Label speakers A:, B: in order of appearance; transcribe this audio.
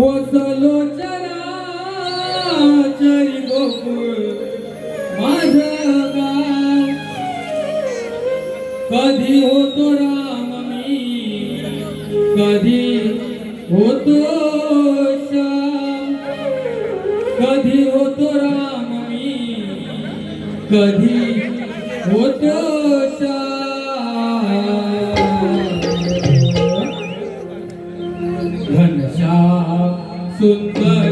A: वसलो चराचरी गोकुळ माझ गाव. कधी होतो राम मी कधी होतो श्याम. कधी होतो राम मी कधी होतो श्याम. Goodbye.